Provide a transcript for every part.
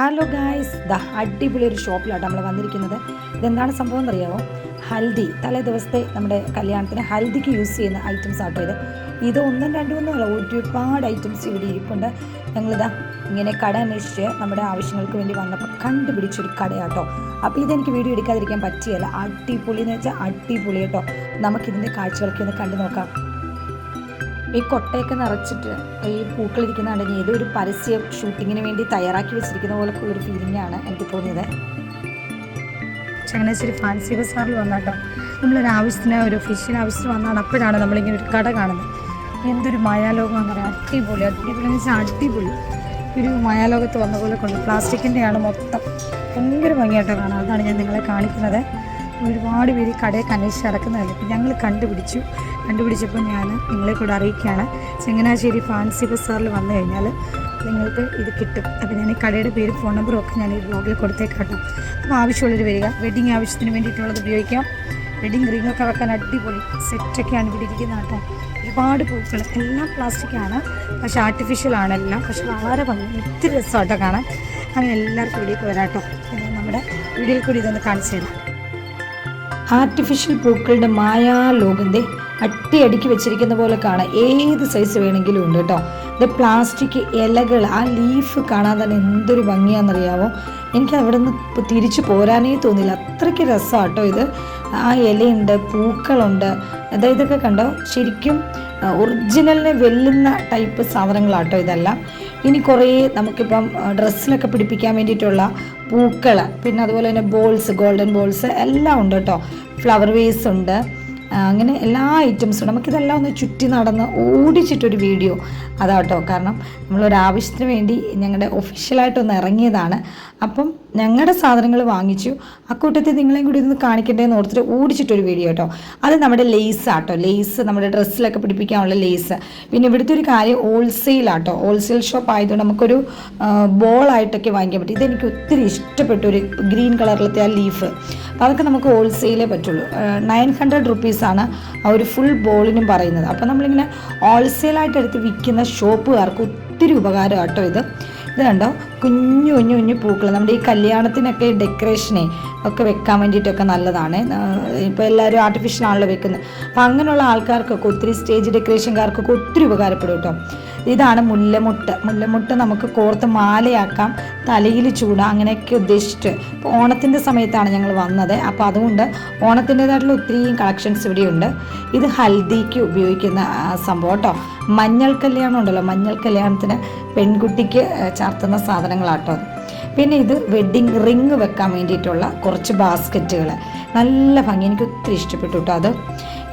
Hello guys the അടിപൊളി ഒരു ഷോപ്പിലാണ് നമ്മൾ വന്നിരിക്കുന്നത്. ഇതെന്താണ് സംഭവം എന്നറിയാമോ ഹൽദി. തലേ ദിവസത്തെ നമ്മുടെ കല്യാണത്തിന് ഹൽദിക്ക് യൂസ് ചെയ്യുന്ന ഐറ്റംസ് ആട്ടോ ഇത്. ഇത് ഒന്നും രണ്ടും ഒന്നുമല്ല ഒരുപാട് ഐറ്റംസ് ഇവിടെ ഇരിപ്പുണ്ട്. ഞങ്ങളിതാ ഇങ്ങനെ കട അന്വേഷിച്ച് നമ്മുടെ ആവശ്യങ്ങൾക്ക് വേണ്ടി വന്നപ്പോൾ കണ്ടുപിടിച്ചൊരു കടയാട്ടോ. അപ്പോൾ ഇതെനിക്ക് വീഡിയോ എടുക്കാതിരിക്കാൻ പറ്റിയല്ല. അടിപൊളി എന്ന് വെച്ചാൽ അടിപൊളി കേട്ടോ. നമുക്കിതിന്റെ കാഴ്ചകളൊക്കെ ഒന്ന് കണ്ടു നോക്കാം. ഈ കൊട്ടയൊക്കെ നിറച്ചിട്ട് ഈ പൂക്കളിരിക്കുന്ന കണ്ട് ഏതോ ഒരു പരസ്യ ഷൂട്ടിങ്ങിന് വേണ്ടി തയ്യാറാക്കി വെച്ചിരിക്കുന്ന പോലെ ഒരു ഫീലിംഗ് ആണ് എനിക്ക് തോന്നിയത്. ചങ്ങനാശ്ശേരി ഫാൻസി ബസാറിൽ വന്നാട്ടോ നമ്മളൊരു ആവശ്യത്തിന് ഒരു ഫിഷിന് ആവശ്യത്തിന് വന്നാണ് അപ്പോഴാണ് നമ്മളിങ്ങനെ ഒരു കട കാണുന്നത്. എന്തൊരു മായാലോകമാണെന്ന് പറയാം. അടിപൊളി അടിപൊളി എന്ന് വെച്ചാൽ അടിപൊളി. ഒരു മായാലോകത്ത് വന്ന പോലെ കൊണ്ട് പ്ലാസ്റ്റിക്കിന്റെയാണ് മൊത്തം. ഭയങ്കര ഭംഗിയായിട്ടോ കാണാം. അതാണ് ഞാൻ നിങ്ങളെ കാണിക്കുന്നത്. ഒരുപാട് പേര് കടയൊക്കെ അന്വേഷിച്ച് നടക്കുന്നതല്ല? അപ്പം ഞങ്ങൾ കണ്ടുപിടിച്ചു. കണ്ടുപിടിച്ചപ്പോൾ ഞാൻ നിങ്ങളെ കൂടെ അറിയിക്കുകയാണ്. ചങ്ങനാശ്ശേരി ഫാൻസി ബസാറിൽ വന്നു കഴിഞ്ഞാൽ നിങ്ങൾക്ക് ഇത് കിട്ടും. അപ്പോൾ ഞാൻ ഈ കടയുടെ പേര് ഫോൺ നമ്പറും ഒക്കെ ഞാൻ ഈ ബ്ലോഗിൽ കൊടുത്തേക്കാട്ടോ അപ്പോൾ ആവശ്യമുള്ളൊരു വരിക. വെഡിങ് ആവശ്യത്തിന് വേണ്ടിയിട്ടുള്ളത് ഉപയോഗിക്കാം. വെഡിങ് റിങ്ങൊക്കെ വെക്കാൻ അടിപൊളി സെറ്റൊക്കെയാണ് ഇവിടെ ഇരിക്കുന്നത് കേട്ടോ. ഒരുപാട് പൂക്കൾ. എല്ലാം പ്ലാസ്റ്റിക്കാണ് പക്ഷേ ആർട്ടിഫിഷ്യൽ ആണെല്ലാം പക്ഷെ വളരെ ഭംഗി. ഒത്തിരി രസമായിട്ടോ കാണാൻ. അങ്ങനെ എല്ലാവർക്കും ഇവിടേക്ക് വരാട്ടോ പിന്നെ നമ്മുടെ വീഡിയോയിൽ കൂടി ഇതൊന്ന് കാണിച്ചു തരാം. ആർട്ടിഫിഷ്യൽ പൂക്കളുടെ അട്ടി അടുക്കി വെച്ചിരിക്കുന്ന പോലെ കാണാം ഏത് സൈസ് വേണമെങ്കിലും ഉണ്ട് കേട്ടോ ഇത് പ്ലാസ്റ്റിക് ഇലകൾ ആ ലീഫ് കാണാൻ തന്നെ എന്തൊരു ഭംഗിയാണെന്നറിയാമോ എനിക്ക് അവിടെ നിന്ന് തിരിച്ചു പോരാനേ തോന്നില്ല അത്രയ്ക്ക് രസമാണ് കേട്ടോ ഇത്. ആ ഇലയുണ്ട് പൂക്കളുണ്ട്. അതായത് ഇതൊക്കെ കണ്ടോ? ശരിക്കും ഒറിജിനലിനെ വെല്ലുന്ന ടൈപ്പ് സാധനങ്ങളാട്ടോ ഇതെല്ലാം. ഇനി കുറേ നമുക്കിപ്പം ഡ്രസ്സിലൊക്കെ പിടിപ്പിക്കാൻ വേണ്ടിയിട്ടുള്ള പൂക്കൾ പിന്നെ അതുപോലെ തന്നെ ബോൾസ് ഗോൾഡൻ ബോൾസ് എല്ലാം ഉണ്ട് കേട്ടോ. ഫ്ലവർ വേസ് ഉണ്ട്. അങ്ങനെ എല്ലാ ഐറ്റംസും നമുക്കിതെല്ലാം ഒന്ന് ചുറ്റി നടന്ന് ഓടിച്ചിട്ടൊരു വീഡിയോ അതാട്ടോ കാരണം നമ്മളൊരാവശ്യത്തിന് വേണ്ടി ഞങ്ങളുടെ ഒഫീഷ്യലായിട്ടൊന്ന് ഇറങ്ങിയതാണ്. അപ്പം ഞങ്ങളുടെ സാധനങ്ങൾ വാങ്ങിച്ചു. അക്കൂട്ടത്തിൽ നിങ്ങളെയും കൂടി ഒന്ന് കാണിക്കണ്ടേന്ന് ഓർത്തിട്ട് ഓടിച്ചിട്ടൊരു വീഡിയോ കേട്ടോ അത് നമ്മുടെ ലേസ് ആട്ടോ. ലേസ് നമ്മുടെ ഡ്രസ്സിലൊക്കെ പിടിപ്പിക്കാനുള്ള ലേസ് പിന്നെ ഇവിടുത്തെ ഒരു കാര്യം ഹോൾസെയിൽ ആട്ടോ. ഹോൾസെയിൽ ഷോപ്പ് ആയതുകൊണ്ട് നമുക്കൊരു ബോളായിട്ടൊക്കെ വാങ്ങിക്കാൻ പറ്റും. ഇതെനിക്ക് ഒത്തിരി ഇഷ്ടപ്പെട്ടു ഒരു ഗ്രീൻ കളറിലത്തെ ആ ലീഫ് അപ്പോൾ അതൊക്കെ നമുക്ക് ഹോൾസെയിലേ പറ്റുള്ളൂ. നയൻ ഹൺഡ്രഡ് റുപ്പീസാണ് ആ ഒരു ഫുൾ ബോളിനും പറയുന്നത്. അപ്പോൾ നമ്മളിങ്ങനെ ഹോൾസെയിലായിട്ട് എടുത്ത് വിൽക്കുന്ന ഷോപ്പുകാർക്ക് ഒത്തിരി ഉപകാരം കേട്ടോ ഇത്. ഇത് കണ്ടോ? കുഞ്ഞു കുഞ്ഞു കുഞ്ഞു പൂക്കൾ. നമ്മുടെ ഈ കല്യാണത്തിനൊക്കെ ഡെക്കറേഷനെ ഒക്കെ വെക്കാൻ വേണ്ടിയിട്ടൊക്കെ നല്ലതാണ്. ഇപ്പോൾ എല്ലാവരും ആർട്ടിഫിഷ്യൽ ആണല്ലോ വെക്കുന്നത്. അപ്പം അങ്ങനെയുള്ള ആൾക്കാർക്കൊക്കെ ഒത്തിരി സ്റ്റേജ് ഡെക്കറേഷൻകാർക്കൊക്കെ ഒത്തിരി ഉപകാരപ്പെടും കേട്ടോ. ഇതാണ് മുല്ലമുട്ട്. മുല്ലമുട്ട് നമുക്ക് കോർത്ത് മാലയാക്കാം തലയിൽ ചൂടാം അങ്ങനെയൊക്കെ ഉദ്ദേശിച്ചിട്ട്. ഇപ്പോൾ ഓണത്തിന്റെ സമയത്താണ് ഞങ്ങൾ വന്നത്. അപ്പോൾ അതുകൊണ്ട് ഓണത്തിന്റെതായിട്ടുള്ള ഒത്തിരിയും കളക്ഷൻസ് ഇവിടെയുണ്ട്. ഇത് ഹൽദിക്ക് ഉപയോഗിക്കുന്ന സംഭവം കേട്ടോ. മഞ്ഞൾ കല്യാണം ഉണ്ടല്ലോ. മഞ്ഞൾ കല്യാണത്തിന് പെൺകുട്ടിക്ക് ചാർത്തുന്ന സാധനങ്ങളാട്ടോ പിന്നെ ഇത് വെഡ്ഡിങ് റിങ് വെക്കാൻ വേണ്ടിയിട്ടുള്ള കുറച്ച് ബാസ്ക്കറ്റുകൾ. നല്ല ഭംഗി. എനിക്ക് ഒത്തിരി ഇഷ്ടപ്പെട്ടു കേട്ടോ അത്.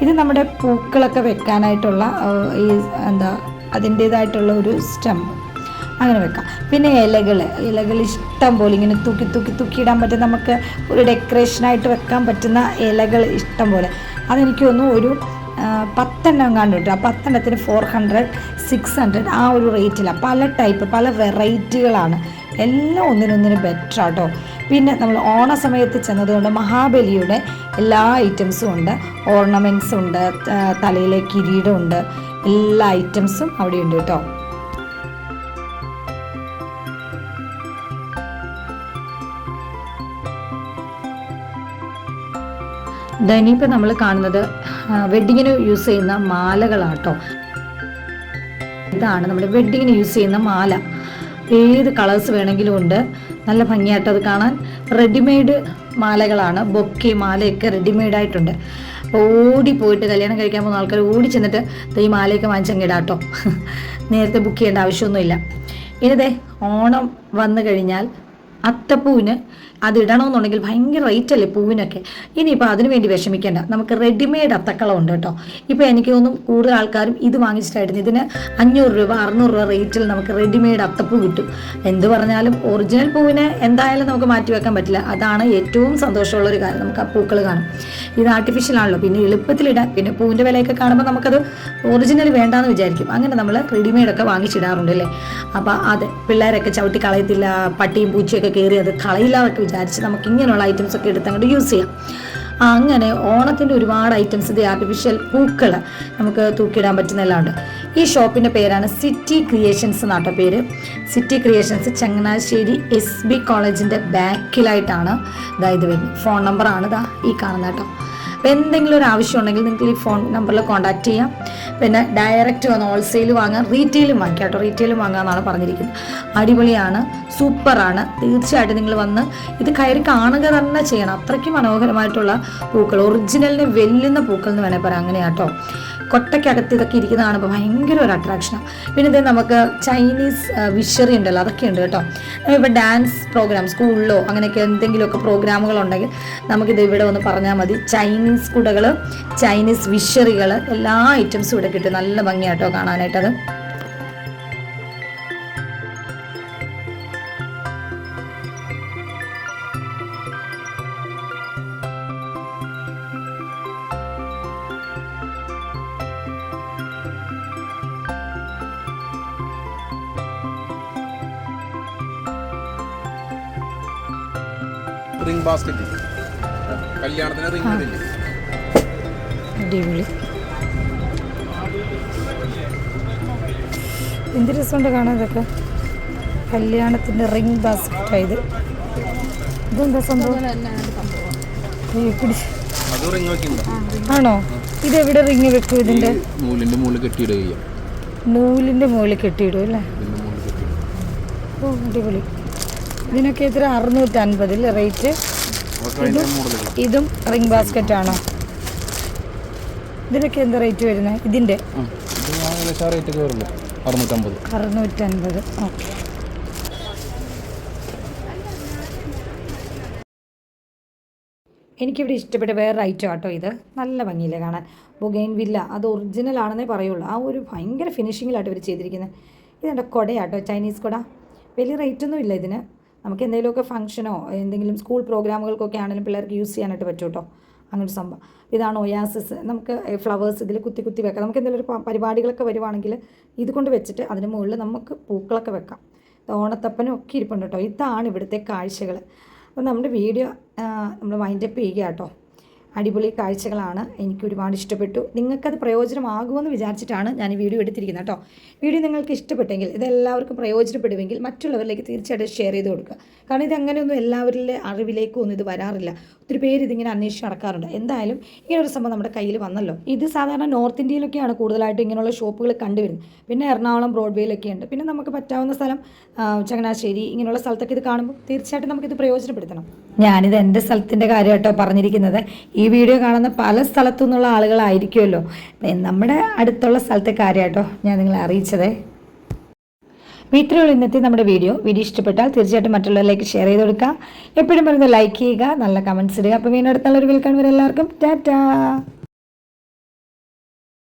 ഇത് നമ്മുടെ പൂക്കളൊക്കെ വെക്കാനായിട്ടുള്ള ഈ എന്താ അതിന്റേതായിട്ടുള്ള ഒരു സ്റ്റംപ് അങ്ങനെ വെക്കാം. പിന്നെ ഇലകൾ. ഇലകൾ ഇഷ്ടം പോലെ ഇങ്ങനെ തൂക്കി തൂക്കി തൂക്കി ഇടാൻ പറ്റും. നമുക്ക് ഒരു ഡെക്കറേഷനായിട്ട് വെക്കാൻ പറ്റുന്ന ഇലകൾ ഇഷ്ടം പോലെ. അതെനിക്ക് തോന്നുന്നു ഒരു പത്തെണ്ണം കണ്ടു കേട്ടോ ആ പത്തെണ്ണത്തിന് ഫോർ ഹൺഡ്രഡ് സിക്സ് ഹൺഡ്രഡ് ആ ഒരു റേറ്റിലാണ് പല ടൈപ്പ് പല വെറൈറ്റികളാണ് എല്ലാം ഒന്നിനൊന്നിന് ബെറ്റർ ആട്ടോ പിന്നെ നമ്മൾ ഓണ സമയത്ത് ചെന്നതുകൊണ്ട് മഹാബലിയുടെ എല്ലാ ഐറ്റംസും ഉണ്ട്. ഓർണമെന്റ്സ് ഉണ്ട് തലയിലെ കിരീടമുണ്ട് എല്ലാ ഐറ്റംസും അവിടെ ഉണ്ട് കേട്ടോ ഇനിയിപ്പോൾ നമ്മൾ കാണുന്നത് വെഡ്ഡിങ്ങിന് യൂസ് ചെയ്യുന്ന മാലകളാണ് മാലകളാട്ടോ ഇതാണ് നമ്മുടെ വെഡ്ഡിങ്ങിന് യൂസ് ചെയ്യുന്ന മാല. ഏത് കളേഴ്സ് വേണമെങ്കിലും ഉണ്ട്. നല്ല ഭംഗിയായിട്ട് അത് കാണാൻ റെഡിമെയ്ഡ് മാലകളാണ്. ബൊക്കെ മാലയൊക്കെ റെഡിമെയ്ഡ് ആയിട്ടുണ്ട് ഓടി പോയിട്ട് കല്യാണം കഴിക്കാൻ പോകുന്ന ആൾക്കാർ ഓടി ചെന്നിട്ട് ഈ മാലയൊക്കെ വാങ്ങിച്ചങ്ങിടാട്ടോ നേരത്തെ ബുക്ക് ചെയ്യേണ്ട ആവശ്യമൊന്നുമില്ല. ഇനിതേ ഓണം വന്നു കഴിഞ്ഞാൽ അത്തപ്പൂവിന് അത് ഇടണമെന്നുണ്ടെങ്കിൽ ഭയങ്കര റേറ്റ് അല്ലേ പൂവിനൊക്കെ? ഇനിയിപ്പോൾ അതിനു വേണ്ടി വിഷമിക്കേണ്ട. നമുക്ക് റെഡിമെയ്ഡ് അത്തക്കളം ഉണ്ട് കേട്ടോ. ഇപ്പോൾ എനിക്ക് തോന്നും കൂടുതൽ ആൾക്കാരും ഇത് വാങ്ങിച്ചിട്ടായിരുന്നു. ഇതിന് അഞ്ഞൂറ് രൂപ അറുന്നൂറ് രൂപ റേറ്റിൽ നമുക്ക് റെഡിമെയ്ഡ് അത്തപ്പൂ കിട്ടും. എന്ത് പറഞ്ഞാലും ഒറിജിനൽ പൂവിനെ എന്തായാലും നമുക്ക് മാറ്റി വെക്കാൻ പറ്റില്ല. അതാണ് ഏറ്റവും സന്തോഷമുള്ള ഒരു കാര്യം. നമുക്ക് ആ പൂക്കൾ കാണും. ഇത് ആർട്ടിഫിഷ്യൽ ആണല്ലോ. പിന്നെ എളുപ്പത്തിലിടാൻ പിന്നെ പൂവിന്റെ വിലയൊക്കെ കാണുമ്പോൾ നമുക്കത് ഒറിജിനൽ വേണ്ടാന്ന് വിചാരിക്കും. അങ്ങനെ നമ്മൾ റെഡിമെയ്ഡൊക്കെ വാങ്ങിച്ചിടാറുണ്ട് അല്ലേ? അപ്പോൾ അത് പിള്ളേരൊക്കെ ചവിട്ടി കളയത്തില്ല പട്ടിയും പൂച്ചയൊക്കെ കയറി അത് കളയില്ല എന്നൊക്കെ വിചാരിച്ച് നമുക്ക് ഇങ്ങനെയുള്ള ഐറ്റംസ് ഒക്കെ എടുത്ത് അങ്ങോട്ട് യൂസ് ചെയ്യാം. അങ്ങനെ ഓണത്തിന്റെ ഒരുപാട് ഐറ്റംസ് ഇത് ആർട്ടിഫിഷ്യൽ പൂക്കൾ നമുക്ക് തൂക്കിയിടാൻ പറ്റുന്ന ഉണ്ട് ഈ ഷോപ്പിന്റെ പേരാണ് സിറ്റി ക്രിയേഷൻസ് എന്നാട്ടോ പേര്. City creations Changanassery S B കോളേജിന്റെ ബാക്കിലായിട്ടാണ് ഇതാ ഇത് വരുന്നത്. ഫോൺ നമ്പറാണ് ഇതാ ഈ കാണുന്ന കേട്ടോ അപ്പോൾ എന്തെങ്കിലും ഒരു ആവശ്യം ഉണ്ടെങ്കിൽ നിങ്ങൾക്ക് ഈ ഫോൺ നമ്പറിൽ കോൺടാക്ട് ചെയ്യാം. പിന്നെ ഡയറക്റ്റ് വന്ന് ഹോൾസെയിൽ വാങ്ങാം. റീറ്റെയിലും വാങ്ങിക്കാം കേട്ടോ. റീറ്റെയിലും വാങ്ങാമെന്നാണ് പറഞ്ഞിരിക്കുന്നത്. അടിപൊളിയാണ്. സൂപ്പറാണ് തീർച്ചയായിട്ടും നിങ്ങൾ വന്ന് ഇത് കയറി കാണുക തന്നെ ചെയ്യണം. അത്രയ്ക്ക് മനോഹരമായിട്ടുള്ള പൂക്കൾ. ഒറിജിനലിനെ വെല്ലുന്ന പൂക്കൾ എന്ന് വേണേൽ പറയാം. അങ്ങനെയാട്ടോ കൊട്ടയ്ക്കകത്ത് ഇതൊക്കെ ഇരിക്കുന്ന കാണുമ്പോൾ ഭയങ്കര ഒരു അട്രാക്ഷനാണ് പിന്നെ ഇത് നമുക്ക് ചൈനീസ് വിഷറി ഉണ്ടല്ലോ അതൊക്കെ ഉണ്ട് കേട്ടോ. നമ്മളിപ്പോൾ ഡാൻസ് പ്രോഗ്രാം സ്കൂളിലോ അങ്ങനെയൊക്കെ എന്തെങ്കിലുമൊക്കെ പ്രോഗ്രാമുകൾ ഉണ്ടെങ്കിൽ നമുക്കിത് ഇവിടെ ഒന്ന് പറഞ്ഞാൽ മതി. ചൈനീസ് കുടകൾ ചൈനീസ് വിഷറികൾ എല്ലാ ഐറ്റംസും ഇവിടെ കിട്ടും. നല്ല ഭംഗിയാട്ടോ കാണാനായിട്ടത്. റിംഗ് ബാസ്കറ്റ് കല്യാണത്തിന് റിംഗ് അടിപൊളി. എന്ത് രസമുണ്ട് കാണാൻ ഇതൊക്കെ? കല്യാണത്തിന്റെ റിംഗ് ബാസ്കറ്റ് ഇത്. ഇതെന്താ സംഭവം? ആണോ? ഇതെവിടെ റിങ് വെക്കും ഇതിന്റെ? നൂലിന്റെ മുകളിൽ കെട്ടിയിടുക നൂലിന്റെ മുകളിൽ കെട്ടിയിടും അല്ലേ? ഓ അടിപൊളി. ഇതിനൊക്കെ ഇത്ര അറുന്നൂറ്റി അൻപതിൽ റേറ്റ് ഇതും റിംഗ് ബാസ്ക്കറ്റ് ആണോ? ഇതിനൊക്കെ എന്താ റേറ്റ് വരുന്നത് ഇതിന്റെ? അറുന്നൂറ്റൻപത്. ഓക്കെ. എനിക്കിവിടെ ഇഷ്ടപ്പെട്ട വേറെ ഐറ്റം ആട്ടോ ഇത്. നല്ല ഭംഗിയില്ല കാണാൻ. ബുഗൈൻ വില്ല. അത് ഒറിജിനൽ ആണെന്നേ പറയുള്ളൂ. ആ ഒരു ഭയങ്കര ഫിനിഷിങ്ങിലായിട്ട് ഇവർ ചെയ്തിരിക്കുന്നത് ഇതെന്റെ കൊടയാട്ടോ? ചൈനീസ് കുട. വലിയ റേറ്റ് ഒന്നും ഇല്ല ഇതിന്. നമുക്ക് എന്തെങ്കിലുമൊക്കെ ഫംഗ്ഷനോ എന്തെങ്കിലും സ്കൂൾ പ്രോഗ്രാമുകൾക്കൊക്കെ ആണെങ്കിലും പിള്ളേർക്ക് യൂസ് ചെയ്യാനായിട്ട് പറ്റും കേട്ടോ അങ്ങനൊരു സംഭവം. ഇതാണ് ഒയാസിസ് നമുക്ക് ഫ്ലവേഴ്സ് ഇതിൽ കുത്തി കുത്തി വെക്കാം. നമുക്ക് എന്തെങ്കിലും ഒരു പരിപാടികളൊക്കെ വരുവാണെങ്കിൽ ഇത് കൊണ്ട് വെച്ചിട്ട് അതിന് മുകളിൽ നമുക്ക് പൂക്കളൊക്കെ വെക്കാം. ഓണത്തപ്പനും ഒക്കെ ഇരിപ്പുണ്ട് കേട്ടോ. ഇതാണ് ഇവിടുത്തെ കാഴ്ചകൾ അപ്പോൾ നമ്മുടെ വീഡിയോ നമ്മൾ വൈൻഡപ്പ് ചെയ്യുക കേട്ടോ അടിപൊളി കാഴ്ചകളാണ്. എനിക്ക് ഒരുപാട് ഇഷ്ടപ്പെട്ടു. നിങ്ങൾക്കത് പ്രയോജനമാകുമെന്ന് വിചാരിച്ചിട്ടാണ് ഞാൻ ഈ വീഡിയോ എടുത്തിരിക്കുന്നത് കേട്ടോ. വീഡിയോ നിങ്ങൾക്ക് ഇഷ്ടപ്പെട്ടെങ്കിൽ ഇത് എല്ലാവർക്കും പ്രയോജനപ്പെടുമെങ്കിൽ മറ്റുള്ളവരിലേക്ക് തീർച്ചയായിട്ടും ഷെയർ ചെയ്ത് കൊടുക്കുക. കാരണം ഇത് അങ്ങനെയൊന്നും എല്ലാവരിലെ അറിവിലേക്കും ഒന്നും ഇത് വരാറില്ല. ഒത്തിരി പേര് ഇതിങ്ങനെ അന്വേഷിച്ച് നടക്കാറുണ്ട്. എന്തായാലും ഇങ്ങനെ ഒരു സംഭവം നമ്മുടെ കയ്യിൽ വന്നല്ലോ. ഇത് സാധാരണ നോർത്ത് ഇന്ത്യയിലൊക്കെയാണ് കൂടുതലായിട്ട് ഇങ്ങനെയുള്ള ഷോപ്പുകൾ കണ്ടുവരുന്നത്. പിന്നെ എറണാകുളം ബ്രോഡ്വേയിലൊക്കെ ഉണ്ട്. പിന്നെ നമുക്ക് പറ്റാവുന്ന സ്ഥലം ചങ്ങനാശ്ശേരി ഇങ്ങനെയുള്ള സ്ഥലത്തൊക്കെ ഇത് കാണുമ്പോൾ തീർച്ചയായിട്ടും നമുക്കിത് പ്രയോജനപ്പെടുത്തണം. ഞാനിത് എന്റെ സ്ഥലത്തിന്റെ കാര്യമായിട്ടോ പറഞ്ഞിരിക്കുന്നത്. വീഡിയോ കാണുന്ന പല സ്ഥലത്തു നിന്നുള്ള ആളുകളായിരിക്കുമല്ലോ നമ്മുടെ അടുത്തുള്ള സ്ഥലത്തെ കാര്യമായിട്ടോ ഞാൻ നിങ്ങളെ അറിയിച്ചതേ. ഇത്രയുള്ള ഇന്നത്തെ നമ്മുടെ വീഡിയോ. വീഡിയോ ഇഷ്ടപ്പെട്ടാൽ തീർച്ചയായിട്ടും മറ്റുള്ളവരിലേക്ക് ഷെയർ ചെയ്ത് കൊടുക്കുക. എപ്പോഴും പറയുന്നത് ലൈക്ക് ചെയ്യുക നല്ല കമൻസ് ഇടുക. അപ്പോൾ വീണ്ടും അടുത്തുള്ള ഒരു വിൽക്കാൻ വരെ എല്ലാവർക്കും ടാറ്റാ!